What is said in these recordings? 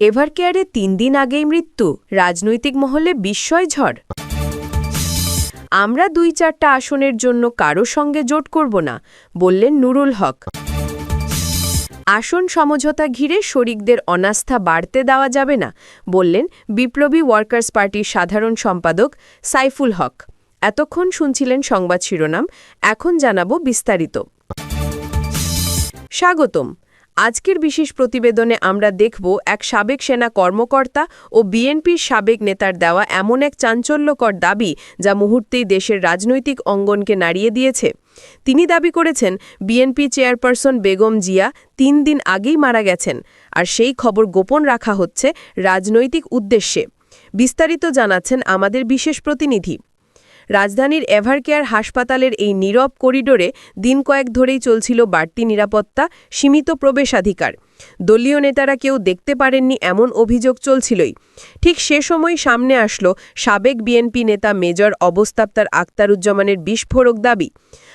এভারকেয়ারে তিন দিন আগেই মৃত্যু, রাজনৈতিক মহলে বিস্ময় ঝড়। আমরা দুই চারটা আসনের জন্য কারও সঙ্গে জোট করব না, বললেন নুরুল হক। আসন সমঝোতা ঘিরে শরিকদের অনাস্থা বাড়তে দেওয়া যাবে না, বললেন বিপ্লবী ওয়ার্কার্স পার্টির সাধারণ সম্পাদক সাইফুল হক। এতক্ষণ শুনছিলেন সংবাদ শিরোনাম, এখন জানাব বিস্তারিত। স্বাগতম আজকের বিশেষ প্রতিবেদনে আমরা দেখব এক সাবেক সেনা কর্মকর্তা ও বিএনপির সাবেক নেতার দেওয়া এমন এক চাঞ্চল্যকর দাবি যা মুহূর্তেই দেশের রাজনৈতিক অঙ্গনকে নাড়িয়ে দিয়েছে। তিনি দাবি করেছেন, বিএনপি চেয়ারপারসন বেগম জিয়া তিন দিন আগেই মারা গেছেন আর সেই খবর গোপন রাখা হচ্ছে রাজনৈতিক উদ্দেশ্যে। বিস্তারিত জানাচ্ছেন আমাদের বিশেষ প্রতিনিধি। রাজধানীর এভারকেয়ার হাসপাতালের এই নীরব করিডোরে দিন কয়েক ধরেই চলছিল বাড়তি নিরাপত্তা, সীমিত প্রবেশাধিকার। দলীয় নেতারা কেউ দেখতে পারেননি এমন অভিযোগ চলছিলই। ঠিক সে সময় সামনে আসলো সাবেক বিএনপি নেতা মেজর অবস্তাপ্তার আক্তারুজ্জামানের বিস্ফোরক দাবি।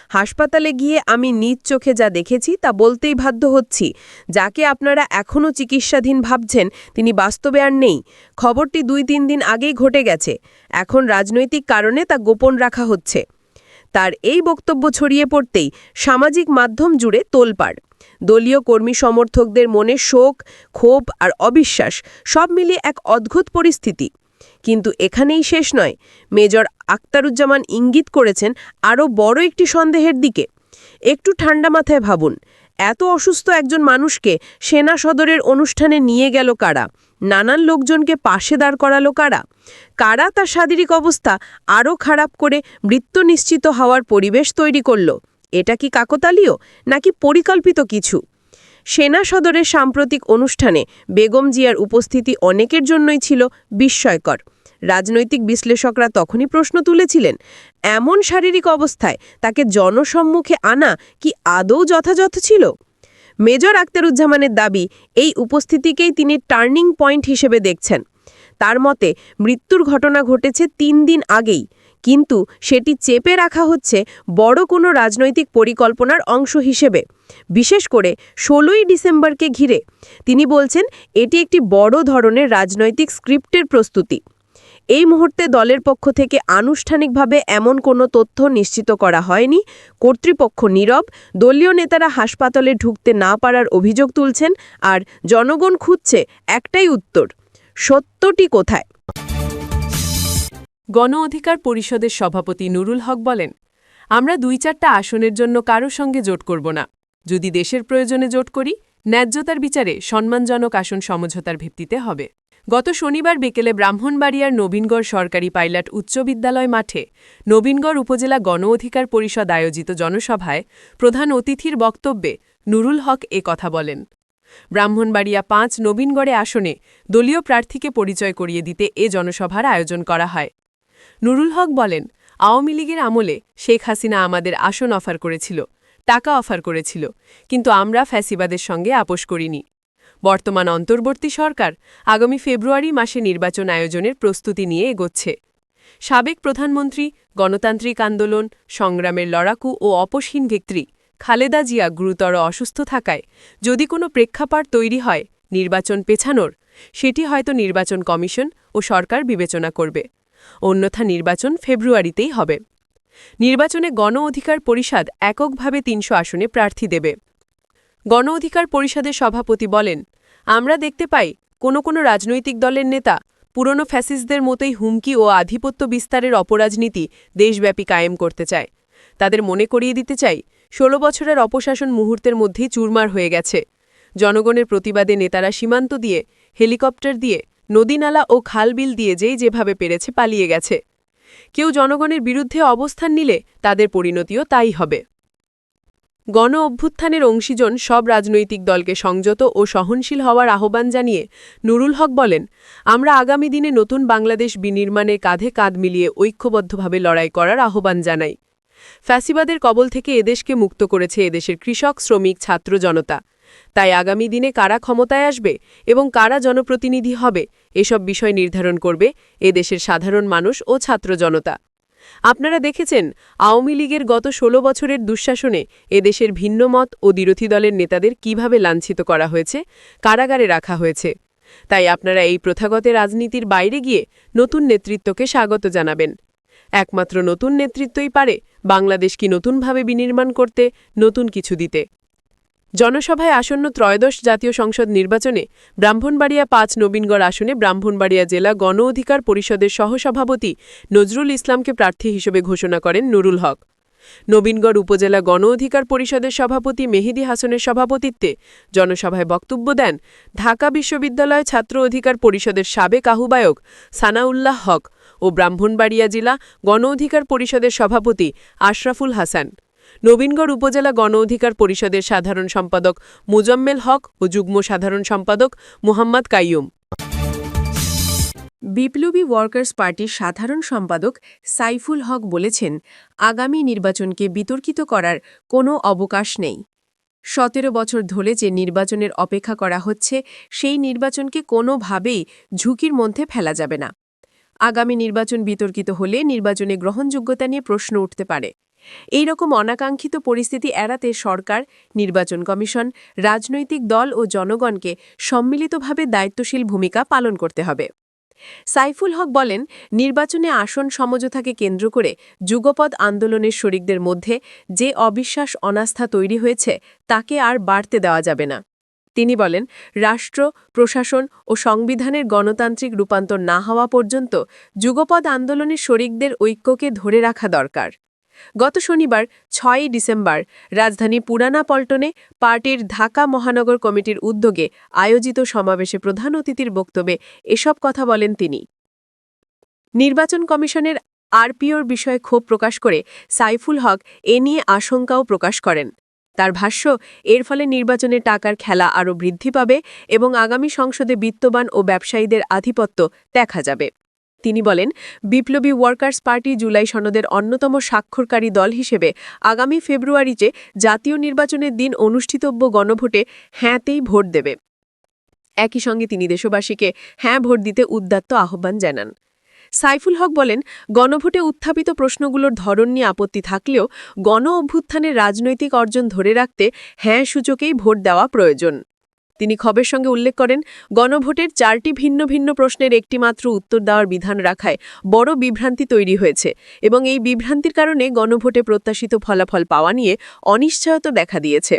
হাসপাতালে গিয়ে আমি নিজ চোখে যা দেখেছি তা বলতেই বাধ্য হচ্ছি। যাকে আপনারা এখনও চিকিৎসাধীন ভাবছেন, তিনি বাস্তবে আর নেই। খবরটি দুই তিন দিন আগেই ঘটে গেছে। এখন রাজনৈতিক কারণে তা গোপন রাখা হচ্ছে। তার এই বক্তব্য ছড়িয়ে পড়তেই সামাজিক মাধ্যম জুড়ে তোলপাড়। দলীয় কর্মী সমর্থকদের মনে শোক, ক্ষোভ আর অবিশ্বাস সব মিলিয়ে এক অদ্ভুত পরিস্থিতি। কিন্তু এখানেই শেষ নয়। মেজর আক্তারুজ্জামান ইঙ্গিত করেছেন আরও বড় একটি সন্দেহের দিকে। একটু ঠান্ডা মাথায় ভাবুন, এত অসুস্থ একজন মানুষকে সেনা সদরের অনুষ্ঠানে নিয়ে গেল কারা? নানান লোকজনকে পাশে দাঁড় করালো কারা? কারা তার শারীরিক অবস্থা আরও খারাপ করে মৃত্যু নিশ্চিত হওয়ার পরিবেশ তৈরি করল? এটা কি কাকতালীয়, নাকি পরিকল্পিত কিছু? সেনা সদরের সাম্প্রতিক অনুষ্ঠানে বেগম জিয়ার উপস্থিতি অনেকের জন্যই ছিল বিস্ময়কর। রাজনৈতিক বিশ্লেষকরা তখনই প্রশ্ন তুলেছিলেন, এমন শারীরিক অবস্থায় তাকে জনসম্মুখে আনা কি আদৌ যথাযথ ছিল? মেজর আক্তারুজ্জামানের দাবি, এই উপস্থিতিকেই তিনি টার্নিং পয়েন্ট হিসেবে দেখছেন। তার মতে, মৃত্যুর ঘটনা ঘটেছে তিন দিন আগেই। কিন্তু সেটি চেপে রাখা হচ্ছে বড় কোনো রাজনৈতিক পরিকল্পনার অংশ হিসেবে। বিশেষ করে ষোলোই ডিসেম্বরকে ঘিরে। তিনি বলছেন, এটি একটি বড় ধরনের রাজনৈতিক স্ক্রিপ্টের প্রস্তুতি। এই মুহূর্তে দলের পক্ষ থেকে আনুষ্ঠানিকভাবে এমন কোনো তথ্য নিশ্চিত করা হয়নি। কর্তৃপক্ষ নীরব, দলীয় নেতারা হাসপাতালে ঢুকতে না পারার অভিযোগ তুলছেন, আর জনগণ খুঁজছে একটাই উত্তর, সত্যটি কোথায়? গণ অধিকার পরিষদের সভাপতি নুরুল হক বলেন, আমরা দুই চারটা আসনের জন্য কারও সঙ্গে জোট করব না। যদি দেশের প্রয়োজনে জোট করি, ন্যায্যতার বিচারে সম্মানজনক আসন সমঝোতার ভিত্তিতে হবে। গত শনিবার বিকেলে ব্রাহ্মণবাড়িয়ার নবীনগড় সরকারি পাইলট উচ্চ বিদ্যালয় মাঠে নবীনগড় উপজেলা গণ অধিকার পরিষদ আয়োজিত জনসভায় প্রধান অতিথির বক্তব্যে নুরুল হক এ কথা বলেন। ব্রাহ্মণবাড়িয়া পাঁচ নবীনগড়ে আসনে দলীয় প্রার্থীকে পরিচয় করিয়ে দিতে এ জনসভার আয়োজন করা হয়। নুরুল হক বলেন, আওয়ামী লীগের আমলে শেখ হাসিনা আমাদের আসন অফার করেছিল, টাকা অফার করেছিল, কিন্তু আমরা ফ্যাসিবাদের সঙ্গে আপোষ করিনি। বর্তমান অন্তর্বর্তী সরকার আগামী ফেব্রুয়ারি মাসে নির্বাচন আয়োজনের প্রস্তুতি নিয়ে এগোচ্ছে। সাবেক প্রধানমন্ত্রী, গণতান্ত্রিক আন্দোলন, সংগ্রামের লড়াকু ও অপসহীন ব্যক্তি খালেদা জিয়া গুরুতর অসুস্থ থাকায় যদি কোনো প্রেক্ষাপাট তৈরি হয় নির্বাচন পেছানোর, সেটি হয়তো নির্বাচন কমিশন ও সরকার বিবেচনা করবে। অন্যথা নির্বাচন ফেব্রুয়ারিতেই হবে। নির্বাচনে গণ অধিকার পরিষদ এককভাবে তিনশো আসনে প্রার্থী দেবে। গণ অধিকার পরিষদের সভাপতি বলেন, আমরা দেখতে পাই কোনো কোনো রাজনৈতিক দলের নেতা পুরনো ফ্যাসিসদের মতোই হুমকি ও আধিপত্য বিস্তারের অপরাজনীতি দেশব্যাপী কায়েম করতে চায়। তাদের মনে করিয়ে দিতে চাই, ষোলো বছরের অপশাসন মুহূর্তের মধ্যেই চুরমার হয়ে গেছে। জনগণের প্রতিবাদে নেতারা সীমান্ত দিয়ে, হেলিকপ্টার দিয়ে নদীনালা ও খালবিল দিয়ে যেই যেভাবে পেরেছে পালিয়ে গেছে। কেউ জনগণের বিরুদ্ধে অবস্থান নিলে তাদের পরিণতিও তাই হবে। গণ অভ্যুত্থানের অংশীজন সব রাজনৈতিক দলকে সংযত ও সহনশীল হওয়ার আহ্বান জানিয়ে নুরুল হক বলেন, আমরা আগামী দিনে নতুন বাংলাদেশ বিনির্মাণে কাঁধে কাঁধ মিলিয়ে ঐক্যবদ্ধভাবে লড়াই করার আহ্বান জানাই। ফ্যাসিবাদের কবল থেকে এদেশকে মুক্ত করেছে এদেশের কৃষক, শ্রমিক, ছাত্র, জনতা। তাই আগামী দিনে কারা ক্ষমতায় আসবে এবং কারা জনপ্রতিনিধি হবে, এসব বিষয় নির্ধারণ করবে এদেশের সাধারণ মানুষ ও ছাত্র জনতা। আপনারা দেখেছেন, আওয়ামী লীগের গত ১৬ বছরের দুঃশাসনে এদেশের ভিন্নমত ও বিরোধী দলের নেতাদের কীভাবে লাঞ্ছিত করা হয়েছে, কারাগারে রাখা হয়েছে। তাই আপনারা এই প্রথাগত রাজনীতির বাইরে গিয়ে নতুন নেতৃত্বকে স্বাগত জানাবেন। একমাত্র নতুন নেতৃত্বই পারে বাংলাদেশ কি নতুনভাবে বিনির্মাণ করতে, নতুন কিছু দিতে। জনসভায় আসন্ন ত্রয়োদশ জাতীয় সংসদ নির্বাচনে ব্রাহ্মণবাড়িয়া পাঁচ নবীনগড় আসনে ব্রাহ্মণবাড়িয়া জেলা গণ অধিকার পরিষদের সহসভাপতি নজরুল ইসলামকে প্রার্থী হিসেবে ঘোষণা করেন নুরুল হক। নবীনগড় উপজেলা গণ অধিকার পরিষদের সভাপতি মেহেদি হাসনের সভাপতিত্বে জনসভায় বক্তব্য দেন ঢাকা বিশ্ববিদ্যালয় ছাত্র অধিকার পরিষদের সাবেক আহ্বায়ক সানাউল্লাহ হক ও ব্রাহ্মণবাড়িয়া জেলা গণ অধিকার পরিষদের সভাপতি আশরাফুল হাসান। নবীনগড় উপজেলা গণ অধিকার পরিষদের সাধারণ সম্পাদক মুজম্মেল হক ও যুগ্ম সাধারণ সম্পাদক মুহাম্মদ কাইয়ুম। বিপ্লবী ওয়ার্কার্স পার্টির সাধারণ সম্পাদক সাইফুল হক বলেছেন, আগামী নির্বাচনকে বিতর্কিত করার কোনো অবকাশ নেই। সতেরো বছর ধরে যে নির্বাচনের অপেক্ষা করা হচ্ছে, সেই নির্বাচনকে কোনোভাবেই ঝুঁকির মধ্যে ফেলা যাবে না। আগামী নির্বাচন বিতর্কিত হলে নির্বাচনে গ্রহণযোগ্যতা নিয়ে প্রশ্ন উঠতে পারে। এই রকম অনাকাঙ্ক্ষিত পরিস্থিতি এড়াতে সরকার, নির্বাচন কমিশন, রাজনৈতিক দল ও জনগণকে সম্মিলিতভাবে দায়িত্বশীল ভূমিকা পালন করতে হবে। সাইফুল হক বলেন, নির্বাচনে আসন সমঝোতাকে কেন্দ্র করে যুগপদ আন্দোলনের শরিকদের মধ্যে যে অবিশ্বাস অনাস্থা তৈরি হয়েছে, তাকে আর বাড়তে দেওয়া যাবে না। তিনি বলেন, রাষ্ট্র, প্রশাসন ও সংবিধানের গণতান্ত্রিক রূপান্তর না হওয়া পর্যন্ত যুগপদ আন্দোলনের শরিকদের ঐক্যকে ধরে রাখা দরকার। গত শনিবার ছয়ই ডিসেম্বর রাজধানী পুরানা পল্টনে পার্টির ঢাকা মহানগর কমিটির উদ্যোগে আয়োজিত সমাবেশে প্রধান অতিথির বক্তব্যে এসব কথা বলেন তিনি। নির্বাচন কমিশনের আরপিওর বিষয়ে ক্ষোভ প্রকাশ করে সাইফুল হক এ নিয়ে আশঙ্কাও প্রকাশ করেন। তার ভাষ্য, এর ফলে নির্বাচনে টাকার খেলা আরও বৃদ্ধি পাবে এবং আগামী সংসদে বিত্তবান ও ব্যবসায়ীদের আধিপত্য দেখা যাবে। তিনি বলেন, বিপ্লবী ওয়ার্কার্স পার্টি জুলাই সনদের অন্যতম স্বাক্ষরকারী দল হিসেবে আগামী ফেব্রুয়ারিতে জাতীয় নির্বাচনের দিন অনুষ্ঠিতব্য গণভোটে হ্যাঁতেই ভোট দেবে। একই সঙ্গে তিনি দেশবাসীকে হ্যাঁ ভোট দিতে উদ্দাত্ত আহ্বান জানান। সাইফুল হক বলেন, গণভোটে উত্থাপিত প্রশ্নগুলোর ধরন নিয়ে আপত্তি থাকলেও গণ অভ্যুত্থানের রাজনৈতিক অর্জন ধরে রাখতে হ্যাঁ সূচকেই ভোট দেওয়া প্রয়োজন। তিনি খবের সঙ্গে উল্লেখ করেন, গণভোটের চারটি ভিন্ন ভিন্ন প্রশ্নের একটিমাত্র উত্তর দেওয়ার বিধান রাখায় বড় বিভ্রান্তি তৈরি হয়েছে এবং এই বিভ্রান্তির কারণে গণভোটে প্রত্যাশিত ফলাফল পাওয়া নিয়ে অনিশ্চয়তা দেখা দিয়েছে।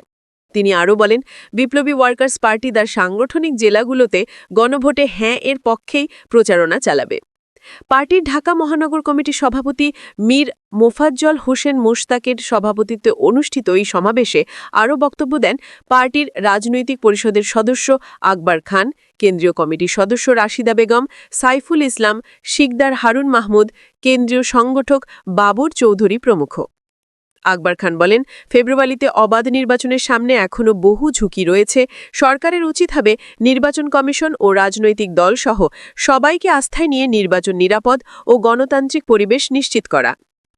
তিনি আরও বলেন, বিপ্লবী ওয়ার্কার্স পার্টি তার সাংগঠনিক জেলাগুলোতে গণভোটে হ্যাঁ এর পক্ষেই প্রচারণা চালাবে। পার্টির ঢাকা মহানগর কমিটির সভাপতি মীর মোফাজ্জল হোসেন মোশতাকের সভাপতিত্বে অনুষ্ঠিত এই সমাবেশে আরও বক্তব্য দেন পার্টির রাজনৈতিক পরিষদের সদস্য আকবর খান, কেন্দ্রীয় কমিটির সদস্য রাশিদা বেগম, সাইফুল ইসলাম, শিকদার হারুন মাহমুদ, কেন্দ্রীয় সংগঠক বাবর চৌধুরী প্রমুখ। আকবর খান বলেন, ফেব্রুয়ারিতে অবাধ নির্বাচনের সামনে এখনও বহু ঝুঁকি রয়েছে। সরকারের উচিত হবে নির্বাচন কমিশন ও রাজনৈতিক দলসহ সবাইকে আস্থায় নিয়ে নির্বাচন নিরাপদ ও গণতান্ত্রিক পরিবেশ নিশ্চিত করা।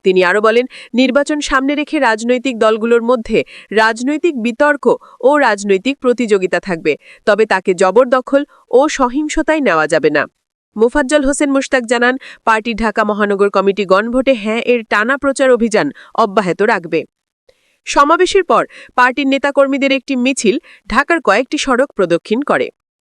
তিনি আরও বলেন, নির্বাচন সামনে রেখে রাজনৈতিক দলগুলোর মধ্যে রাজনৈতিক বিতর্ক ও রাজনৈতিক প্রতিযোগিতা থাকবে, তবে তাকে জবরদখল ও সহিংসতায় নেওয়া যাবে না। মোফাজ্জল হোসেন মুশতাক জানান, পার্টি ঢাকা মহানগর কমিটি গণভোটে হ্যাঁ এর টানা প্রচার অভিযান অব্যাহত রাখবে। সমাবেশের পর পার্টির নেতাকর্মীদের একটি মিছিল ঢাকার কয়েকটি সড়ক প্রদক্ষিণ করে।